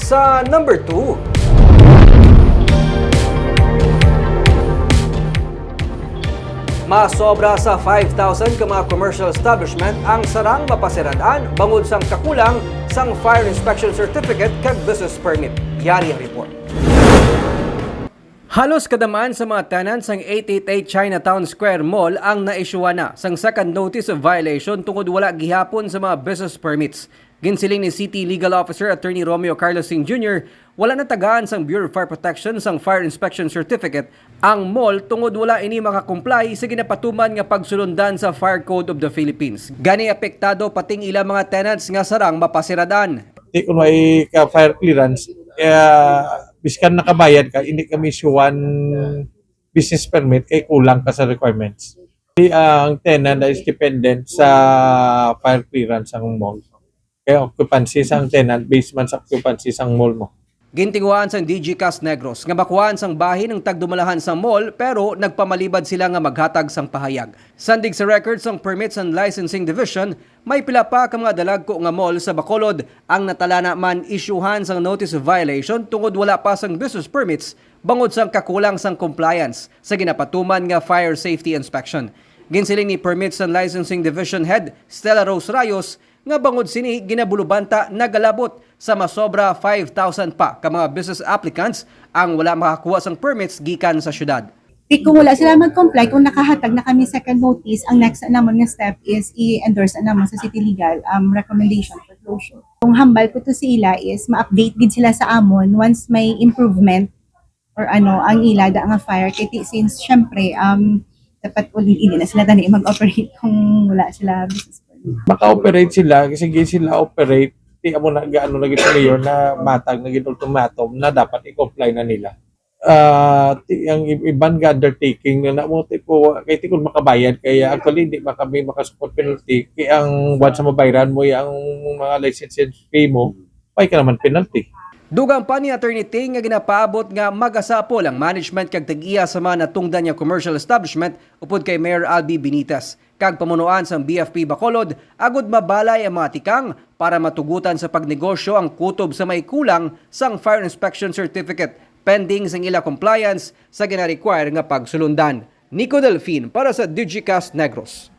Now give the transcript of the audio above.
Sa number 2, Masobra sa 5,000 ka mga commercial establishment ang sarang mapasiradaan bangod sang kakulang sang fire inspection certificate kag business permit. Yari ang report. Halos kadamaan sa mga tenants ng 888 Chinatown Square Mall ang naisyuwa na sang second notice of violation tungod wala gihapon sa mga business permits. Ginsiling ni City Legal Officer Attorney Romeo Carlos Singh Jr., wala na tagaan sang Bureau of Fire Protection sang Fire Inspection Certificate ang mall tungod wala ini makakomply sa ginapatuman nga pagsulundan sa Fire Code of the Philippines. Gani apektado pating ilang mga tenants nga sarang mapasiradan. Di ko may fire clearance, kaya biskan nakabayad ka, hindi kami isuwan business permit kay kulang ka sa requirements. Di, ang tenant is dependent sa fire clearance ang mall. Kaya occupancy sang tenant based man sa occupancy sang mall mo. Gintinguan sang DG Cas Negros nga makuhaan sang bahin ng tagdumalahan sang mall pero nagpamalibad sila nga maghatag sang pahayag. Sandig sa records sang Permits and Licensing Division, may pila pa ka mga dalagko nga mall sa Bacolod ang natalana man isyuhan sang notice of violation tungod wala pa sang business permits bangod sang kakulang sang compliance sa ginapatuman nga fire safety inspection. Ginsiling ni Permits and Licensing Division Head Stella Rose Rayos nga bangod sini ginabulubanta nagalabot sa masobra 5,000 pa ka mga business applicants ang wala makakuha sang permits gikan sa syudad. Di kung wala sila mag-comply, kung nakahatag na kami second notice, ang next na naman nga step is i-endorse na naman sa City Legal um, recommendation for closure. Kung hambal ko to sa ila is ma-update din sila sa amon once may improvement or ano, ang ila da nga fire. Kaya since syempre, um, dapat ulit hindi na sila tani mag-operate kung wala sila business permit. Maka-operate sila, kasi sila operate, di mo na gaano na gito na matag na gito ultimatum na dapat i-comply na nila. Ti ang ibang undertaking na mo tipo kay ti makabayad kaya actually hindi ba kami makasupport penalty kaya ang once sa mabayaran mo yung mga license fee mo pay ka naman penalty Dugang pa ni Attorney Ting nga ginapaabot nga magasapol ang management kag tag-iya sa mga natungdan niya commercial establishment upod kay Mayor Albi Benitez. Kag pamunuan sa BFP Bacolod, agud mabalay ang mga tikang para matugutan sa pagnegosyo ang kutob sa may kulang sang fire inspection certificate pending sang ila compliance sa gina-require nga pagsulundan. Nico Delfin para sa Digicast Negros.